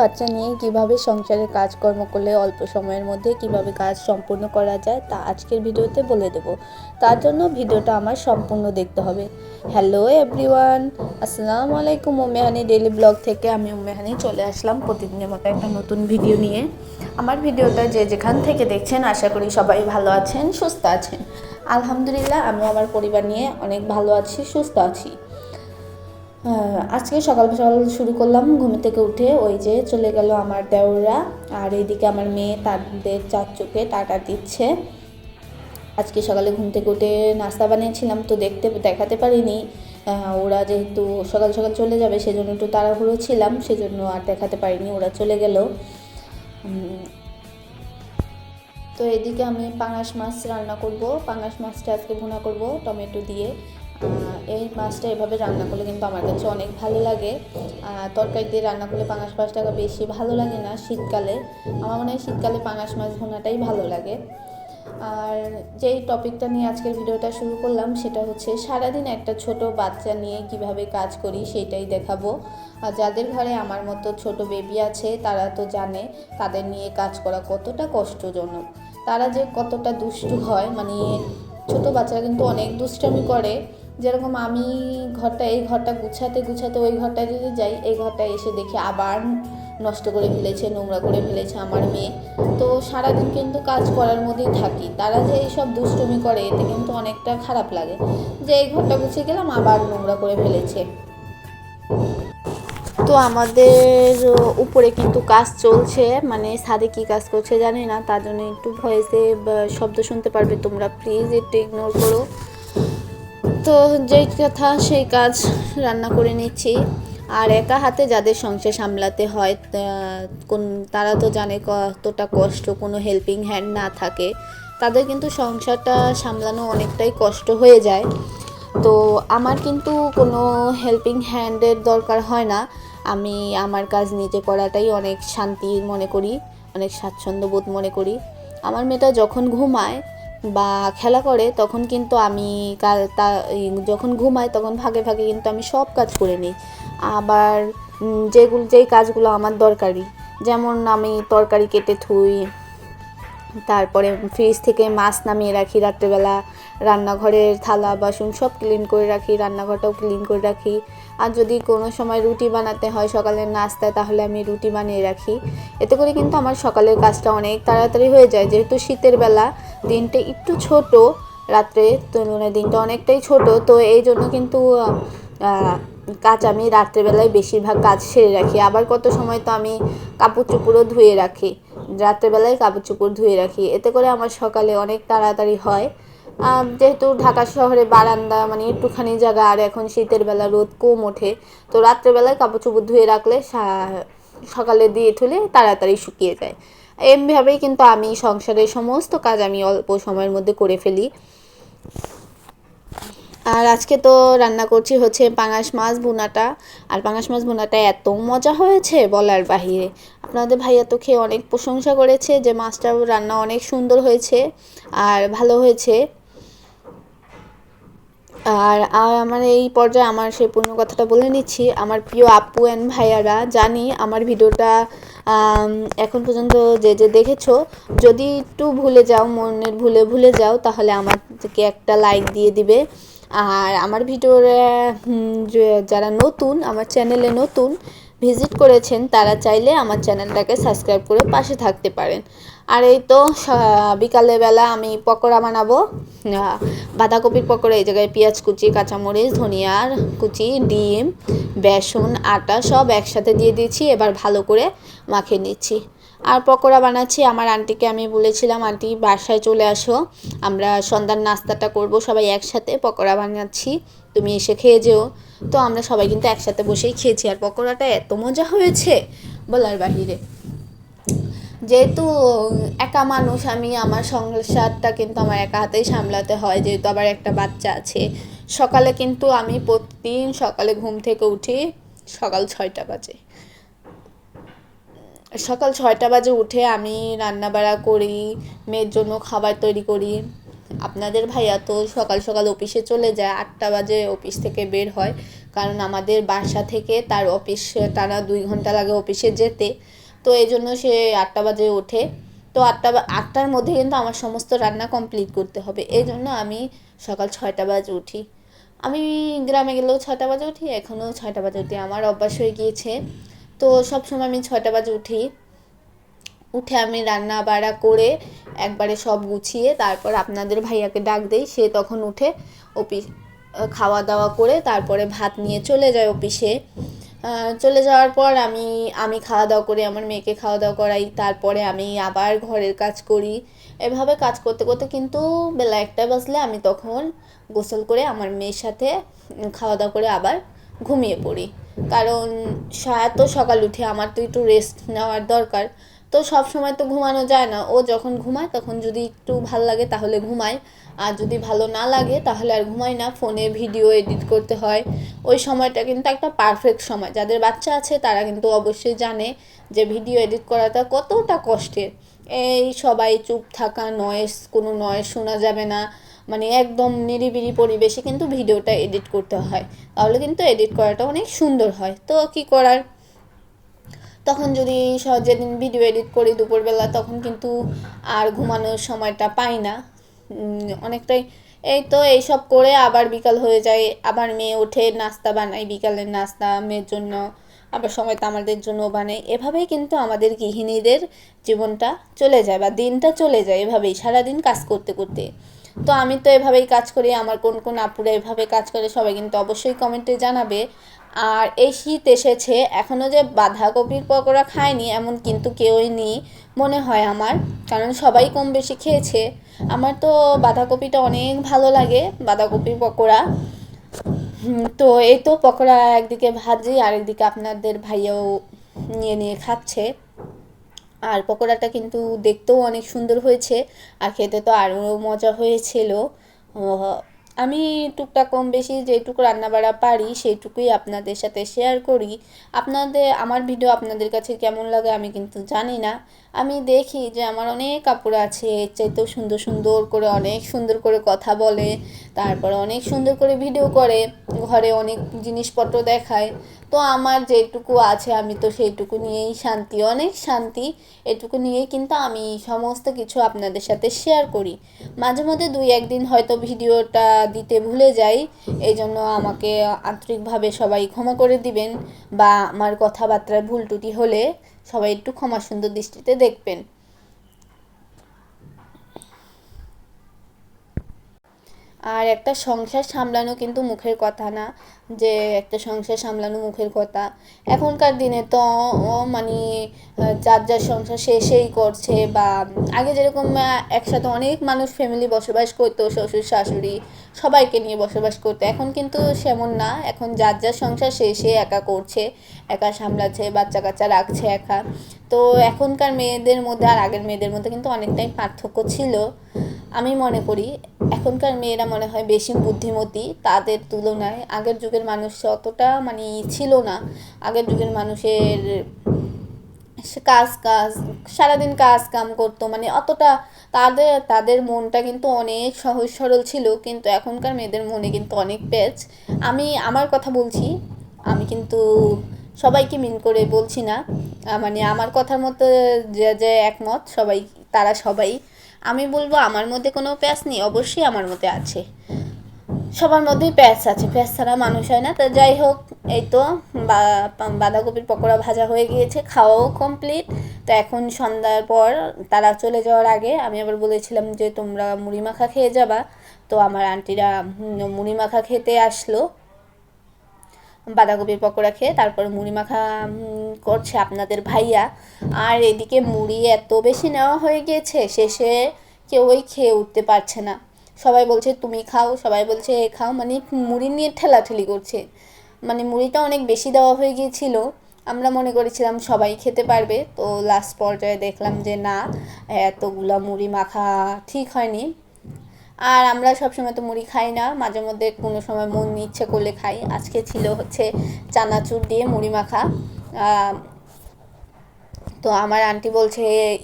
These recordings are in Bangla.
বাচ্চা নিয়ে কীভাবে সংসারের কাজকর্ম করলে অল্প সময়ের মধ্যে কীভাবে কাজ সম্পূর্ণ করা যায় তা আজকের ভিডিওতে বলে দেব। তার জন্য ভিডিওটা আমার সম্পূর্ণ দেখতে হবে। হ্যালো এভরিওয়ান আসসালামু আলাইকুম উমেহানি ডেলি ব্লগ থেকে। আমি উমেহানি চলে আসলাম প্রতিদিনের মতো একটা নতুন ভিডিও নিয়ে। আমার ভিডিওটা যে যেখান থেকে দেখছেন, আশা করি সবাই ভালো আছেন, সুস্থ আছেন। আলহামদুলিল্লাহ আমি আমার পরিবার নিয়ে অনেক ভালো আছি, সুস্থ আছি। আজকে সকাল সকাল শুরু করলাম ঘুম থেকে উঠে ওই যে চলে গেল আমার দেওররা আর এইদিকে আমার মেয়ে তাদের চাচুকে টাটা দিচ্ছে। আজকে সকালে ঘুম থেকে উঠে নাস্তা বানিয়েছিলাম, তো দেখতে দেখাতে পারিনি। ওরা যেহেতু সকাল সকাল চলে যাবে, সেজন্য একটু তাড়াহুড়ো ছিলাম, সেজন্য আর দেখাতে পারিনি, ওরা চলে গেল। তো এদিকে আমি পাঙাশ মাছ রান্না করব। পাঙাশ মাছটা আজকে ভুনা করব, টমেটো দিয়ে। এই মাছটা এভাবে রান্না করলে কিন্তু আমার কাছে অনেক ভালো লাগে। তরকারি দিয়ে রান্না করলে পাঙাশ মাছটা বেশি ভালো লাগে না শীতকালে। আমার মনে হয় শীতকালে পাঙাশ মাছ ভুনাটাই ভালো লাগে। আর যেই টপিকটা নিয়ে আজকের ভিডিওটা শুরু করলাম, সেটা হচ্ছে সারাদিন একটা ছোট বাচ্চা নিয়ে কীভাবে কাজ করি সেটাই দেখাবো। আর যাদের ঘরে আমার মতো ছোট বেবি আছে, তারা তো জানে তাদের নিয়ে কাজ করা কতটা কষ্টজনক। তারা যে কতটা দুষ্টু হয় মানে ছোট বাচ্চারা কিন্তু অনেক দুষ্টামি করে। যেরকম আমি ঘরটা, এই ঘরটা গুছাতে গুছাতে ওই ঘরটায় যদি যাই, এই ঘরটায় এসে দেখি আবার নষ্ট করে ফেলেছে, নোংরা করে ফেলেছে আমার মেয়ে। তো সারাদিন কিন্তু কাজ করার মধ্যেই থাকি। তারা যে এইসব দুষ্টুমি করে, এতে কিন্তু অনেকটা খারাপ লাগে। যে এই ঘরটা গুছিয়ে গেলাম, আবার নোংরা করে ফেলেছে। তো আমাদের উপরে কিন্তু কাজ চলছে মানে ছাদে কি কাজ করছে জানি না, তার জন্য একটু ভয়েসে শব্দ শুনতে পারবে তোমরা। প্লিজ একটু ইগনোর করো। তো যেই কথা, সেই কাজ রান্না করে নিচ্ছি। আর একা হাতে যাদের সংসার সামলাতে হয় কোন, তারা তো জানে কতটা কষ্ট, কোনো হেল্পিং হ্যান্ড না থাকে। তাদের কিন্তু সংসারটা সামলানো অনেকটাই কষ্ট হয়ে যায়। তো আমার কিন্তু কোনো হেল্পিং হ্যান্ডের দরকার হয় না। আমি আমার কাজ নিজে করাটাই অনেক শান্তি মনে করি, অনেক স্বাচ্ছন্দ্য বোধ মনে করি। আমার মেয়েটা যখন ঘুমায় বা খেলা করে, তখন কিন্তু আমি তা যখন ঘুমাই তখন ভাগে ভাগে কিন্তু আমি সব কাজ করে নিই। আবার যেগুলো, যেই কাজগুলো আমার দরকারি, যেমন আমি তরকারি কেটে থুই, তারপরে ফ্রিজ থেকে মাছ নামিয়ে রাখি রাত্রেবেলা, রান্নাঘরের থালা, বাসন সব ক্লিন করে রাখি, রান্নাঘরটাও ক্লিন করে রাখি। আর যদি কোনো সময় রুটি বানাতে হয় সকালের নাস্তায়, তাহলে আমি রুটি বানিয়ে রাখি। এতে করে কিন্তু আমার সকালের কাজটা অনেক তাড়াতাড়ি হয়ে যায়। যেহেতু শীতের বেলা, দিনটা একটু ছোট, রাত্রে তুলনায় দিনটা অনেকটাই ছোট, তো এই জন্য কিন্তু কাজ আমি রাত্রেবেলায় বেশিরভাগ কাজ সেরে রাখি। আবার কত সময় তো আমি কাপড় চোপড়ও ধুয়ে রাখি। রাত্রেবেলায় কাপড় চোপড় ধুয়ে রাখি। এতে করে আমার সকালে অনেক তাড়াতাড়ি হয়। যেহেতু ঢাকা শহরে বারান্দা মানে একটুখানি জায়গা, আর এখন শীতের বেলা রোদ কম ওঠে, তো রাত্রেবেলায় কাপড় চোপড় ধুয়ে রাখলে সকালে দিয়ে তুলে তাড়াতাড়ি শুকিয়ে যায়। এমভাবেই কিন্তু আমি সংসারের সমস্ত কাজ আমি অল্প সময়ের মধ্যে করে ফেলি। আর আজকে তো রান্না করছি হচ্ছে পাঙাশ মাছ ভুনাটা। আর পাঙাশ মাছ ভুনাটা এত মজা হয়েছে বলার বাহিরে। আপনাদের ভাইয়া তো খেয়ে অনেক প্রশংসা করেছে যে মাছটা রান্না অনেক সুন্দর হয়েছে, আর ভালো হয়েছে। আর আর আমার এই পর্যায়ে আমার সেই পূর্ণ কথাটা বলে নিচ্ছি। আমার প্রিয় আপু অ্যান্ড ভাইয়ারা, জানি আমার ভিডিওটা এখন পর্যন্ত যে যে দেখেছ, যদি একটু ভুলে যাও, মনের ভুলে ভুলে যাও, তাহলে আমাকে একটা লাইক দিয়ে দিবে। আর আমার ভিডিওরে যারা নতুন, আমার চ্যানেলে নতুন ভিজিট করেছেন, তারা চাইলে আমার চ্যানেলটাকে সাবস্ক্রাইব করে পাশে থাকতে পারেন। আর এই তো, সা- বিকালে বেলা আমি পকোড়া বানাবো। বাঁধাকপির পকোড়া, এই জায়গায় পেঁয়াজ কুচি, কাঁচামরিচ, ধনিয়ার কুচি, ডিম, বেসন, আটা, সব একসাথে দিয়ে দিয়েছি, এবার ভালো করে মাখিয়ে নিচ্ছি। আর পকোড়া বানাচ্ছি, আমার আন্টিকে আমি বলেছিলাম, আন্টি, বাসায় চলে আসো, আমরা সন্ধ্যার নাস্তাটা করব, সবাই একসাথে পকোড়া বানাচ্ছি, তুমি এসে খেয়ে যেও। তো আমরা সবাই কিন্তু একসাথে বসেই খেয়েছি, আর পকোড়াটা এত মজা হয়েছে, বলার বাহিরে। যেহেতু একা মানুষ, আমি আমার সংসারটা কিন্তু আমার একা হাতেই সামলাতে হয়, যেহেতু আবার একটা বাচ্চা আছে। সকালে কিন্তু আমি প্রতিদিন সকালে ঘুম থেকে উঠি সকাল ছয়টা বাজে। সকাল ছয়টা বাজে উঠে আমি রান্নাবাড়া করি, মেয়ের জন্য খাবার তৈরি করি। আপনাদের ভাইয়া তো সকাল সকাল অফিসে চলে যায়, আটটা বাজে অফিস থেকে বের হয়। কারণ আমাদের বাসা থেকে তার অফিস, টানা দুই ঘণ্টা লাগে অফিসে যেতে। তো এই জন্য সে আটটা বাজে ওঠে। তো আটটা আটটার মধ্যে কিন্তু আমার সমস্ত রান্না কমপ্লিট করতে হবে। এই জন্য আমি সকাল ছয়টা বাজে উঠি। আমি গ্রামে গেলেও ছয়টা বাজে উঠি, এখনও ছয়টা বাজে উঠি। আমার অভ্যাস হয়ে গিয়েছে। তো সবসময় আমি ছয়টা বাজে উঠি। উঠে আমি রান্না বাড়া করে একবারে সব গুছিয়ে তারপর আপনাদের ভাইয়াকে ডাক দেই, সে তখন উঠে অফিস, খাওয়া দাওয়া করে তারপরে ভাত নিয়ে চলে যায় অফিসে। চলে যাওয়ার পর আমি আমি খাওয়া দাওয়া করি, আমার মেয়েকে খাওয়া দাওয়া করাই, তারপরে আমি আবার ঘরের কাজ করি। এভাবে কাজ করতে করতে কিন্তু বেলা একটা বাজলে আমি তখন গোসল করে আমার মেয়ের সাথে খাওয়া দাওয়া করে আবার ঘুমিয়ে পড়ি। কারণ সায়া তো সকাল উঠে, আমার তো একটু রেস্ট নেওয়ার দরকার। তো সব সময় তো ঘুমানো যায় না। ও যখন ঘুমায়, তখন যদি একটু ভালো লাগে তাহলে ঘুমায়। আর যদি ভালো না লাগে তাহলে আর ঘুমাই না। ফোনে ভিডিও এডিট করতে হয়। ওই সময়টা কিন্তু একটা পারফেক্ট সময়। যাদের বাচ্চা আছে তারা কিন্তু অবশ্যই জানে যে ভিডিও এডিট করাটা কতটা কষ্টের। এই সবাই চুপ থাকা নয়েস কোনো নয়েস শোনা যাবে না। মানে একদম নিরিবিলি পরিবেশে কিন্তু ভিডিওটা এডিট করতে হয়। তাহলে কিন্তু এডিট করাটা অনেক সুন্দর হয়। তো কি করার? তখন যদি যেদিন ভিডিও এডিট করি দুপুরবেলা, তখন কিন্তু আর ঘুমানোর সময়টা পাই না। অনেকটাই এই তো এইসব করে আবার বিকাল হয়ে যায়। আবার মেয়ে ওঠে, নাস্তা বানাই বিকালের নাস্তা, মেয়ের জন্য। আবার সময় তো আমাদের জন্য বানাই। এভাবেই কিন্তু আমাদের গৃহিণীদের জীবনটা চলে যায় বা দিনটা চলে যায় এভাবেই, সারাদিন কাজ করতে করতে। তো আমি তো এভাবেই কাজ করি। আমার কোন কোন আপুরা এভাবে কাজ করে সবাই কিন্তু অবশ্যই কমেন্টে জানাবে। আর এই শীত এসেছে এখনও যে বাঁধাকপির পকোড়া খায়নি এমন কিন্তু কেউই নেই মনে হয় আমার, কারণ সবাই কম বেশি খেয়েছে। আমার তো বাঁধাকপিটা অনেক ভালো লাগে, বাঁধাকপির পকোড়া। তো এই তো পকোড়া একদিকে ভাজি আর একদিকে আপনাদের ভাইয়াও নিয়ে নিয়ে খাচ্ছে। আর পকোড়াটা কিন্তু দেখতেও অনেক সুন্দর হয়েছে, আর খেতে তো আরও মজা হয়েছিল। আমি টুকটাক কম বেশি যেটুকু রান্নাবাড়া পারি, সেইটুকুই আপনাদের সাথে শেয়ার করি। আপনাদের, আমার ভিডিও আপনাদের কাছে কেমন লাগে আমি কিন্তু জানি না। আমি দেখি যে আমার অনেক কাপড় আছে, এর চাইতেও সুন্দর সুন্দর করে, অনেক সুন্দর করে কথা বলে, তারপরে অনেক সুন্দর করে ভিডিও করে, ঘরে অনেক জিনিসপত্র দেখায়। তো আমার যেটুকু আছে আমি তো সেইটুকু নিয়েই শান্তি, অনেক শান্তি, এটুকু নিয়েই কিন্তু আমি সমস্ত কিছু আপনাদের সাথে শেয়ার করি। মাঝে মধ্যে দুই একদিন হয়তো ভিডিওটা দিতে ভুলে যাই এই জন্য আমাকে আন্তরিকভাবে সবাই ক্ষমা করে দিবেন, বা আমার কথাবার্তায় ভুল ত্রুটি হলে সবাই একটু ক্ষমা সুন্দর দৃষ্টিতে দেখবেন। আর একটা সংসার সামলানো কিন্তু মুখের কথা না। যে একটা সংসার সামলানো মুখের কথা। এখনকার দিনে তো মানে যার যার সংসার সে সেই করছে বা আগে যেরকম একসাথে অনেক মানুষ ফ্যামিলি বসবাস করতো, শ্বশুর, শাশুড়ি সবাইকে নিয়ে বসবাস করতো। এখন কিন্তু সেমন না। এখন যার যার সংসার সে সে একা করছে, একা সামলাচ্ছে বাচ্চা কাচ্চা রাখছে একা। তো এখনকার মেয়েদের মধ্যে আর আগের মেয়েদের মধ্যে কিন্তু অনেকটাই পার্থক্য ছিল, আমি মনে করি। এখনকার মেয়েরা মনে হয় বেশি বুদ্ধিমতী, তাদের তুলনায় আগের যুগের মানুষ অতটা মানে ছিল না। আগের যুগের মানুষের কাজ কাজ, সারাদিন কাজ কাম করতো মানে অতটা তাদের তাদের মনটা কিন্তু অনেক সহজ সরল ছিল, কিন্তু এখনকার মেয়েদের মনে কিন্তু অনেক পেচ আমি আমার কথা বলছি, আমি কিন্তু সবাইকে মিন করে বলছি না মানে আমার কথার মতো যে যে একমত, সবাই, তারা সবাই। আমি বলব আমার মধ্যে কোনো প্যাচ নেই, অবশ্যই আমার মধ্যে আছে। সবার মধ্যেই প্যাঁচ আছে। প্যাঁচ ছাড়া মানুষ হয় না। তো যাই হোক, এই তো বাঁধাকপির পকোড়া ভাজা হয়ে গিয়েছে, খাওয়াও কমপ্লিট তো এখন সন্ধ্যার পর তারা চলে যাওয়ার আগে আমি আবার বলেছিলাম যে, তোমরা মুড়ি মাখা খেয়ে যাবা। তো আমার আন্টিরা মুড়ি মাখা খেতে আসলো। বাঁধাকপির পকোড়া খেয়ে তারপর মুড়ি মাখা করছে আপনাদের ভাইয়া। আর এদিকে মুড়ি এত বেশি নেওয়া হয়ে গিয়েছে, শেষে কেউই খেয়ে উঠতে পারছে না। সবাই বলছে, তুমি খাও। সবাই বলছে, এ খাও। মানে মুড়ি নিয়ে ঠেলাঠেলি করছে। মানে মুড়িটা অনেক বেশি দেওয়া হয়ে গিয়েছিল। আমরা মনে করেছিলাম সবাই খেতে পারবে। তো লাস্ট পর্যায়ে দেখলাম যে, না, এতগুলা মুড়ি মাখা ঠিক হয়নি। আর আমরা সবসময় তো মুড়ি খাই না। মাঝে মধ্যে কোনো সময় মন ইচ্ছে করলে খাই। আজকে ছিল হচ্ছে চানাচুর দিয়ে মুড়ি মাখা। তো আমার আন্টি বলছে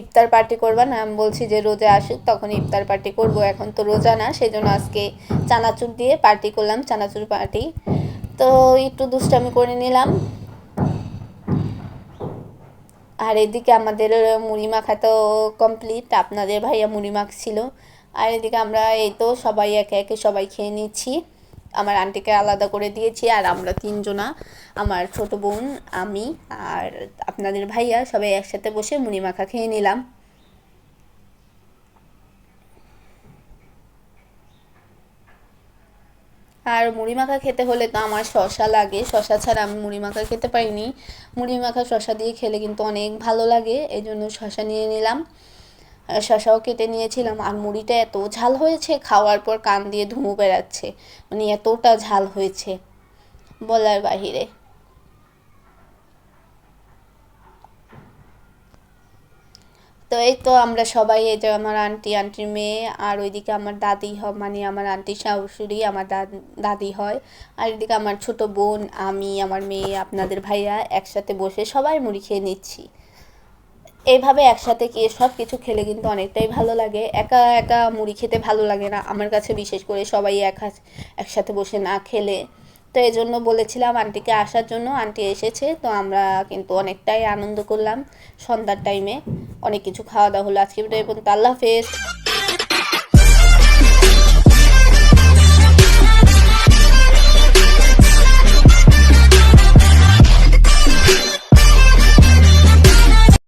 ইফতার পার্টি করবা না? আমি বলছি যে, রোজা আসুক তখন ইফতার পার্টি করব। এখন তো রোজা না সেই জন্য আজকে চানাচুর দিয়ে পার্টি করলাম, চানাচুর পার্টি। তো একটু দুষ্টামি করে নিলাম। আর এদিকে আমাদের মুড়ি মাখা তো কমপ্লিট আপনাদের ভাইয়া মুড়ি মাখছিল। আর এদিকে আমরা এই তো সবাই একে একে সবাই খেয়ে নিচ্ছি। আমার আন্টিকে আলাদা করে দিয়েছি আর আমরা তিনজনা, আমার ছোট বোন, আমি আর আপনাদের ভাইয়া সবাই একসাথে বসে মুড়ি মাখা খেয়ে নিলাম। আর মুড়ি মাখা খেতে হলে তো আমার শশা লাগে, শশা ছাড়া আমি মুড়ি মাখা খেতে পারিনি। মুড়ি মাখা শশা দিয়ে খেলে কিন্তু অনেক ভালো লাগে এই জন্য শশা নিয়ে নিলাম। শশাও কেটে নিয়েছিলাম আর মুড়িটা এত ঝাল হয়েছে খাওয়ার পর কান দিয়ে ধুমু বেড়াচ্ছে। মানে এতটা ঝাল হয়েছে বলার বাহিরে। তো এই তো আমরা সবাই এই যে আমার আন্টি, আন্টির মেয়ে আর ওইদিকে আমার দাদি হয় মানে আমার আন্টি শাশুড়ি, আমার দাদি হয়। আর এদিকে আমার ছোট বোন, আমি, আমার মেয়ে, আপনাদের ভাইয়া একসাথে বসে সবাই মুড়ি খেয়ে নিচ্ছি। এইভাবে একসাথে গিয়ে সব কিছু খেলে কিন্তু অনেকটাই ভালো লাগে। একা একা মুড়ি খেতে ভালো লাগে না। আমার কাছে বিশেষ করে সবাই একা একসাথে বসে না খেলে। তো এই জন্য বলেছিলাম আন্টিকে আসার জন্য। আন্টি এসেছে, তো আমরা কিন্তু অনেকটাই আনন্দ করলাম সন্ধ্যার টাইমে অনেক কিছু খাওয়া দাওয়া হলো আজকে। পর্যন্ত আল্লাহ হাফেজ।